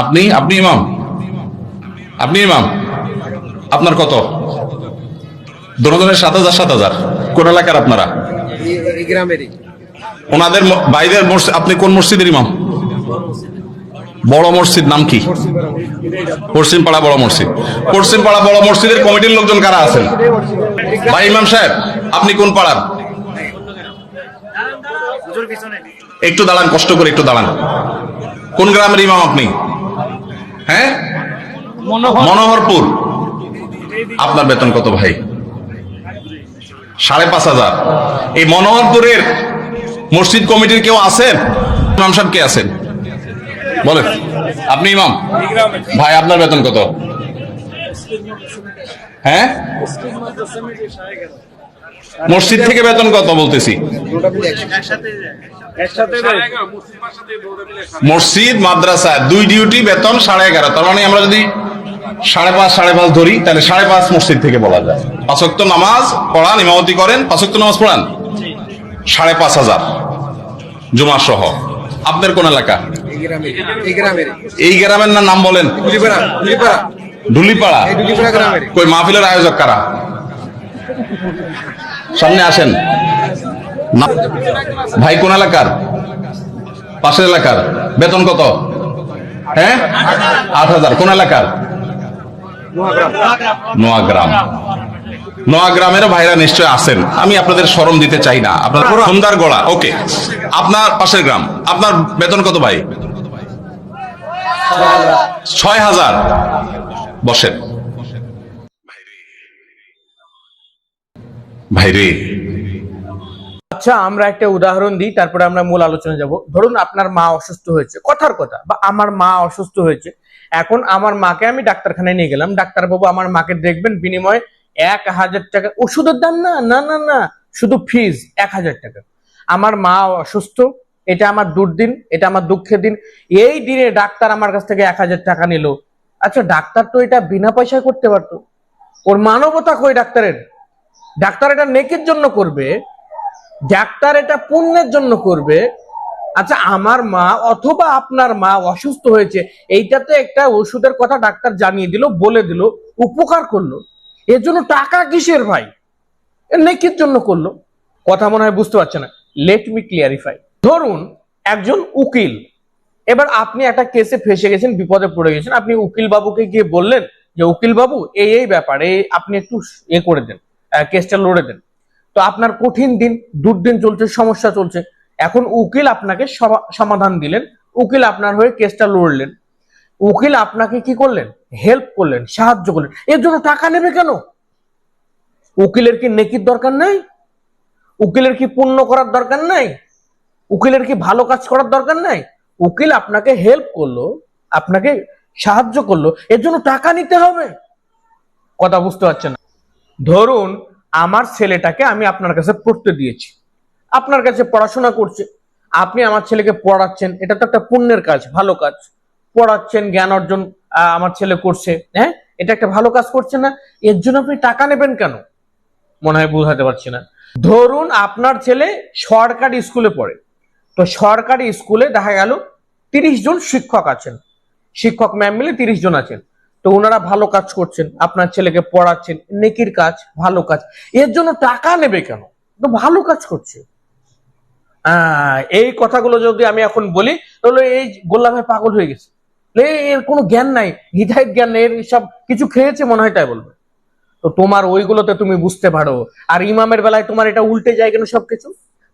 আপনি আপনি ইমাম? আপনি ইমাম? আপনার কত? দোনোজনের সাত হাজার সাত হাজার। কোন এলাকার আপনারা? ওনাদের বাইরের মসজিদ, আপনি কোন মসজিদের ইমাম? বড় মসজিদ, নাম কি? পাড়া বড় মসজিদ। পশ্চিম পাড়া বড় মসজিদের কমিটির লোকজন কারা আছেন? ভাই, ইমাম সাহেব, আপনি কোন পাড়ার? একটু দাঁড়ান, কষ্ট করে একটু দাঁড়ান। কোন গ্রামের ইমাম আপনি? হ্যাঁ? মনোহরপুর। আপনার বেতন কত ভাই? সাড়ে পাঁচ হাজার। এই মনোহরপুরের মসজিদ কমিটির কেউ আছেন? ইমাম সাহেব কে আছেন? বলেন। আপনি ইমাম? ভাই আপনার বেতন কত? হ্যাঁ? মসজিদ থেকে বেতন কত বলতেছি? মসজিদ মাদ্রাসা দুই ডিউটি বেতন সাড়ে এগারো। তার মানে আমরা যদি সাড়ে পাঁচ সাড়ে পাঁচ ধরি তাহলে সাড়ে পাঁচ মসজিদ থেকে বলা যায়। পাঁচক্ত নামাজ পড়ান ইমামতি করেন পাঁচক্ত নামাজ পড়ান? সাড়ে পাঁচ হাজার জুমা সহ। আপনার কোন এলাকা? এই গ্রামের না নাম বলেন? ঢুলিপাড়া কই মাহফিলের আয়োজক কারা? সামনে আসেন। ভাই কোন এলাকার? পাশের এলাকার। বেতন কত? হ্যাঁ? আট হাজার। কোন এলাকার? নোয়াগ্রাম। নোয়াগ্রামের ভাইরা নিশ্চয় আছেন। আমি আপনাদের শরম দিতে চাই না। আপনার সুন্দর গড়া। ওকে। আপনার পাশের গ্রাম। আপনার বেতন কত ভাই? ছয় হাজার। বসেন। ভাইরে। আচ্ছা আমরা একটা উদাহরণ দিই, তারপরে আমরা মূল আলোচনা যাব। ধরুন আপনার মা অসুস্থ হয়েছে, কথার কথা, বা আমার মা অসুস্থ হয়েছে, এখন আমার মাকে আমি ডাক্তারখানায় নিয়ে গেলাম, ডাক্তারবাবু আমার মাকে দেখবেন বিনিময়ে এক হাজার টাকা, ওষুধের দাম না না না না, শুধু ফিজ এক হাজার টাকা। আমার মা অসুস্থ, এটা আমার দুর্দিন, এটা আমার দুঃখের দিন, এই দিনে ডাক্তার আমার কাছ থেকে এক হাজার টাকা নিল। আচ্ছা ডাক্তার তো এটা বিনা পয়সায় করতে পারতো। ওর মানবতা কই ডাক্তারের? ডাক্তার এটা নেকের জন্য করবে ডাক্তার এটা পুণ্যের জন্য করবে। আচ্ছা আমার মা অথবা আপনার মা অসুস্থ হয়েছে, এইটাতে একটা ওষুধের কথা ডাক্তার জানিয়ে দিল, বলে দিল, উপকার করল। এর জন্য টাকা কিসের ভাই? নেকির জন্য করল। কথা মনে হয় বুঝতে পারছে না। লেট মি ক্লিয়ারিফাই ধরুন, একজন উকিল, এবার আপনি একটা কেসে ফেসে গেছেন, বিপদে পড়ে গেছেন, আপনি উকিল বাবুকে গিয়ে বললেন যে উকিল বাবু এই এই ব্যাপারে আপনি একটু এ করে দেন কেসটা লড়ে দেন। তো আপনার কঠিন দিন, দুর্দিন চলছে, সমস্যা চলছে। এখন উকিল আপনাকে সমাধান দিলেন। উকিল আপনার হয়ে কেসটা লড়লেন। উকিল আপনাকে কি করলেন? হেল্প করলেন, সাহায্য করলেন। এর জন্য টাকা নেবে কেন? উকিলের কি নেকির দরকার নাই? উকিলের কি পুণ্য করার দরকার নাই? উকিলের কি ভালো কাজ করার দরকার নাই? উকিল আপনাকে হেল্প করল, আপনাকে সাহায্য করল। এর জন্য টাকা নিতে হবে। কথা বুঝতে পারছেন ধরুন আমার ছেলেটাকে আমি আপনার কাছে পড়তে দিয়েছি। আপনার কাছে পড়াশোনা করছে। আপনি আমার ছেলেকে পড়াচ্ছেন। এটা তো একটা পুণ্যের কাজ, ভালো কাজ। পড়াচ্ছেন, জ্ঞান অর্জন আমার ছেলে করছে। হ্যাঁ? এটা একটা ভালো কাজ করছে না? এর জন্য আপনি টাকা নেবেন কেন? মনে হয় বোঝাতে পারছি না। ধরুন আপনার ছেলে সরকারি স্কুলে পড়ে। তো সরকারি স্কুলে দেখা গেল তিরিশ জন শিক্ষক আছেন। শিক্ষক ম্যাম মিলে তিরিশ জন আছেন। তো ওনারা ভালো কাজ করছেন, আপনার ছেলেকে পড়াচ্ছেন, নেকির কাজ, ভালো কাজ। এর জন্য টাকা নেবে কেন? তো ভালো কাজ করছে। এই কথাগুলো যদি আমি এখন বলি, তাহলে এই গোল্লা ভাই পাগল হয়ে গেছে। এর কোনো জ্ঞান নাই হিতাহিত জ্ঞান নেই, এর সব কিছু খেয়েছে মনে হয় তাই বলবে। তো তোমার ওইগুলোতে তুমি বুঝতে পারো। আর ইমামের বেলায় তোমার এটা উল্টে যায় কেন সবকিছু?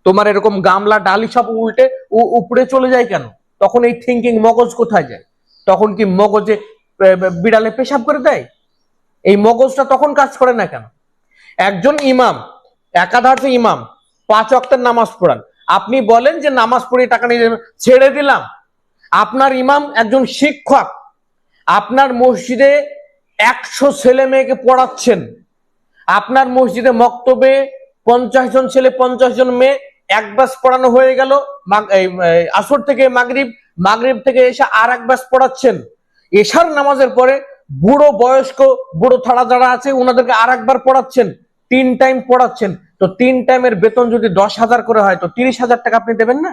তোমার এরকম গামলা ডালি সব উল্টে উপরে চলে যায় কেন? তখন এই থিঙ্কিং মগজ কোথায় যায়? তখন কি মগজে বিড়ালে পেশাব করে দেয়? এই মগজটা তখন কাজ করে না কেন? একজন ইমাম একাধারে ইমাম, পাঁচ অক্টের নামাজ পড়ান। আপনি বলেন যে নামাজ পড়ে টাকা নিয়ে ছেড়ে দিলাম। আপনার ইমাম একজন শিক্ষক। আপনার মসজিদে একশো ছেলে মেয়েকে পড়াচ্ছেন। আপনার মসজিদে মক্তবে পঞ্চাশ জন ছেলে, পঞ্চাশ জন মেয়ে, এক ব্যাস পড়ানো হয়ে গেল। আসর থেকে মাগরিব মাগরিব থেকে এসে আর এক ব্যাস পড়াচ্ছেন। এশার নামাজের পরে বুড়ো বয়স্ক, বুড়ো থাড়া যারা আছে ওনাদেরকে আর একবার পড়াচ্ছেন। তিন টাইম পড়াচ্ছেন। তো তিন টাইমের বেতন যদি দশ হাজার করে হয়, তো তিরিশ হাজার টাকা আপনি দেবেন না?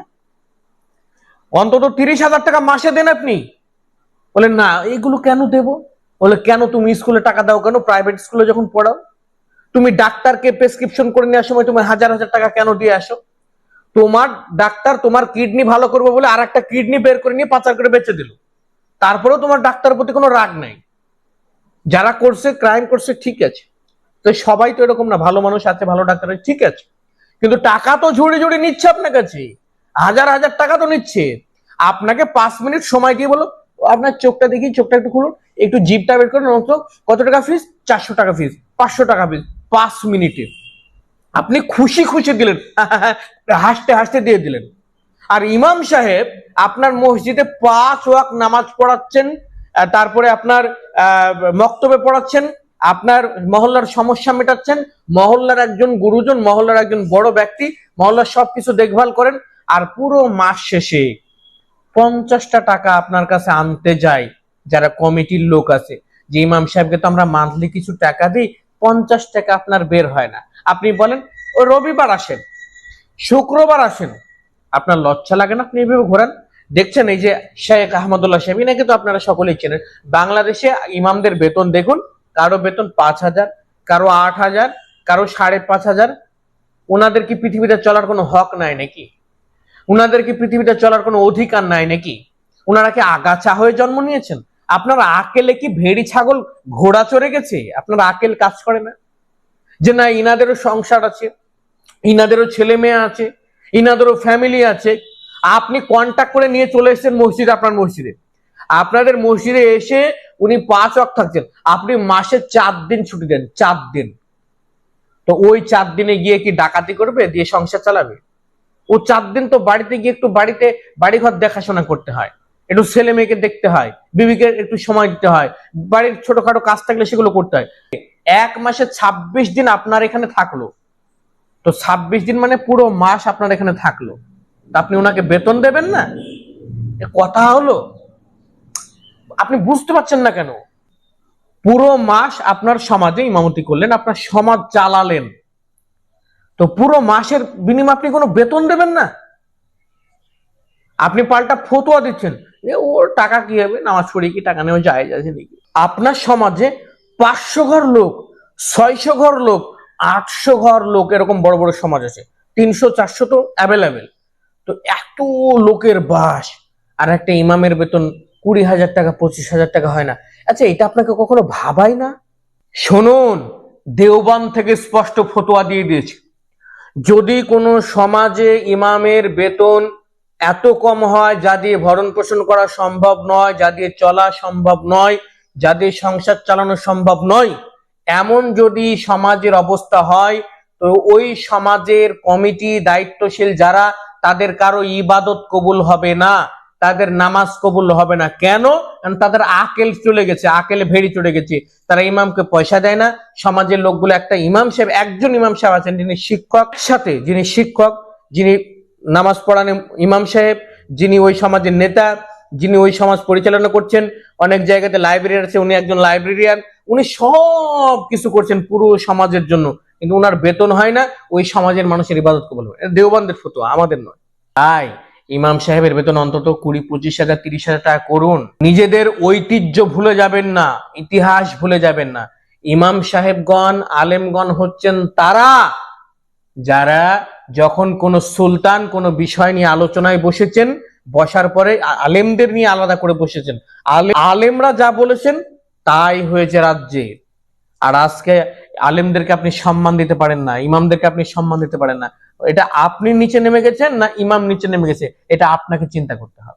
অন্তত তিরিশ হাজার টাকা মাসে দেন আপনি। বলে, না, এগুলো কেন দেব? বলে, কেন তুমি স্কুলে টাকা দাও কেন? প্রাইভেট স্কুলে যখন পড়াও, তুমি ডাক্তারকে প্রেসক্রিপশন করে নেওয়ার সময় তুমি হাজার হাজার টাকা কেন দিয়ে আসো? তোমার ডাক্তার তোমার কিডনি ভালো করবে বলে আর একটা কিডনি বের করে নিয়ে পাচার করে বেঁচে দিল। তারপরেও তোমার ডাক্তার প্রতি কোনো রাগ নাই। যারা করছে ক্রাইম করছে ঠিক আছে। তো সবাই তো এরকম না ভালো মানুষ আছে ভালো ডাক্তার আছে, ঠিক আছে। কিন্তু টাকা তো ঝুড়ি ঝুড়ি নিচ্ছে আপনার কাছে। হাজার হাজার টাকা তো নিচ্ছে। আপনাকে পাঁচ মিনিট সময় দিয়ে বলো আপনার চোখটা দেখি চোখটা একটু খুলুন একটু জিপটা বের করুন অন্তত কত টাকা ফিস চারশো টাকা ফিস পাঁচশো টাকা ফিস পাঁচ মিনিটে। আপনি খুশি খুশি দিলেন হাসতে হাসতে দিয়ে দিলেন। আর ইমাম সাহেব আপনার মসজিদে পাঁচ ওয়াক নামাজ পড়াচ্ছেন তারপরে আপনার মক্তবে পড়াচ্ছেন, আপনার মহল্লার সমস্যা মেটাচ্ছেন, মহল্লার একজন গুরুজন, মহল্লার একজন বড় ব্যক্তি, মহল্লার সবকিছু দেখভাল করেন, আর পুরো মাস শেষে পঞ্চাশটা টাকা আপনার কাছে আনতে যায় যারা কমিটির লোক আছে। যে ইমাম সাহেবকে তো আমরা মান্থলি কিছু টাকা দিই, পঞ্চাশ টাকা আপনার বের হয় না। আপনি বলেন, ও রবিবার আসেন, শুক্রবার আসেন আপনার লজ্জা লাগে না আপনি এইভাবে ঘোরান? দেখছেন এই যে শেখ আহমদুল্লাহ নাকি তো আপনারা সকলেই চেনেন। বাংলাদেশে ইমামদের বেতন দেখুন, কারও বেতন পাঁচ হাজার, কারও আট হাজার, কারও সাড়ে পাঁচ হাজার। ওনাদের কি পৃথিবীতে চলার কোনো হক নাই নাকি? ওনাদের কি পৃথিবীতে চলার কোনো অধিকার নাই নাকি? ওনারা কি আগাছা হয়ে জন্ম নিয়েছেন? আপনার আকেলে কি ভেড়ি, ছাগল ঘোড়া চড়ে গেছে? আপনার আকেল কাজ করে না? যে না, ইনাদেরও সংসার আছে, ইনাদেরও ছেলে মেয়ে আছে ইনাদেরও ফ্যামিলি আছে। আপনি কন্ট্যাক্ট করে নিয়ে চলে এসেছেন মসজিদ, আপনার মসজিদে। আপনাদের মসজিদে এসে উনি পাঁচ অক থাকছেন। আপনি মাসে চার দিন ছুটি দেন, চার দিন। তো ওই চার দিনে গিয়ে কি ডাকাতি করবে, দিয়ে সংসার চালাবে? ও চার দিন তো বাড়িতে গিয়ে একটু বাড়িতে বাড়িঘর দেখাশোনা করতে হয়। একটু ছেলে মেয়েকে দেখতে হয়, বিবিকে একটু সময় দিতে হয়, বাড়ির ছোটখাটো কাজ থাকলে সেগুলো করতে হয়। এক মাসে ২৬ দিন আপনার এখানে থাকল। তো ২৬ দিন মানে পুরো মাস আপনার এখানে থাকল। আপনি ওনাকে বেতন দেবেন না? কথা হলো, আপনি বুঝতে পারছেন না কেন? পুরো মাস আপনার সমাজে ইমামতি করলেন, আপনার সমাজ চালালেন। তো পুরো মাসের বিনিময়ে আপনি কোনো বেতন দেবেন না? আপনি পাল্টা ফতোয়া দিচ্ছেন, যে ওর টাকা কি হবে, নামাজ পড়ে কি, টাকা নেওয়া যায় আছে নাকি আপনার সমাজে পাঁচশো ঘর লোক, ছয়শো ঘর লোক আটশো ঘর লোক এরকম বড় বড় সমাজ আছে। তিনশো, চারশো তো অ্যাভেলেবেল তো এত লোকের বাস, আর একটা ইমামের বেতন কুড়ি হাজার টাকা, পঁচিশ হাজার টাকা হয় না। আচ্ছা এটা আপনাকে কখনো ভাবাই না? শুনুন, দেওবান থেকে স্পষ্ট ফতোয়া দিয়ে দিয়েছে। যদি কোনো সমাজে ইমামের বেতন এত কম হয়, যা দিয়ে ভরণ পোষণ করা সম্ভব নয়, যা দিয়ে চলা সম্ভব নয়, যা দিয়ে সংসার চালানো সম্ভব নয় এমন যদি সমাজের অবস্থা হয়, তো ওই সমাজের কমিটি দায়িত্বশীল যারা, তাদের কারও ইবাদত কবুল হবে না, তাদের নামাজ কবুল হবে না। কেন? তাদের আকেল চলে গেছে, আকেলে ভেড়ি চলে গেছে। তারা ইমামকে পয়সা দেয় না। সমাজের লোকগুলো একটা ইমাম সাহেব, একজন ইমাম সাহেব আছেন যিনি শিক্ষক, সাথে যিনি শিক্ষক, যিনি নামাজ পড়ান ইমাম সাহেব, যিনি ওই সমাজের নেতা, যিনি ওই সমাজ পরিচালনা করছেন। অনেক জায়গাতে লাইব্রেরি আছে, উনি একজন লাইব্রেরিয়ান উনি সব কিছু করছেন পুরো সমাজের জন্য। কিন্তু ওনার বেতন হয় না, ওই সমাজের মানুষের ইবাদত কবল হয় দেওবন্দের আমাদের নয়। তাই ইমাম সাহেবের বেতন অন্তত কুড়ি, পঁচিশ হাজার, তিরিশ হাজার টাকা করুন। নিজেদের ঐতিহ্য ভুলে যাবেন না, ইতিহাস ভুলে যাবেন না। ইমাম সাহেবগণ, আলেমগণ হচ্ছেন তারা। যারা যখন কোন সুলতান কোন বিষয় নিয়ে আলোচনায় বসেছেন, বসার পরে আলেমদের নিয়ে আলাদা করে বসেছেন। আলে- আলেমরা যা বলেছেন তাই হয়েছে রাজ্যে। আর আজকে আলেমদেরকে আপনি সম্মান দিতে পারেন না, ইমামদেরকে আপনি সম্মান দিতে পারেন না। এটা আপনি নিচে নেমে গেছেন না ইমাম নিচে নেমে গেছে? এটা আপনাকে চিন্তা করতে হবে।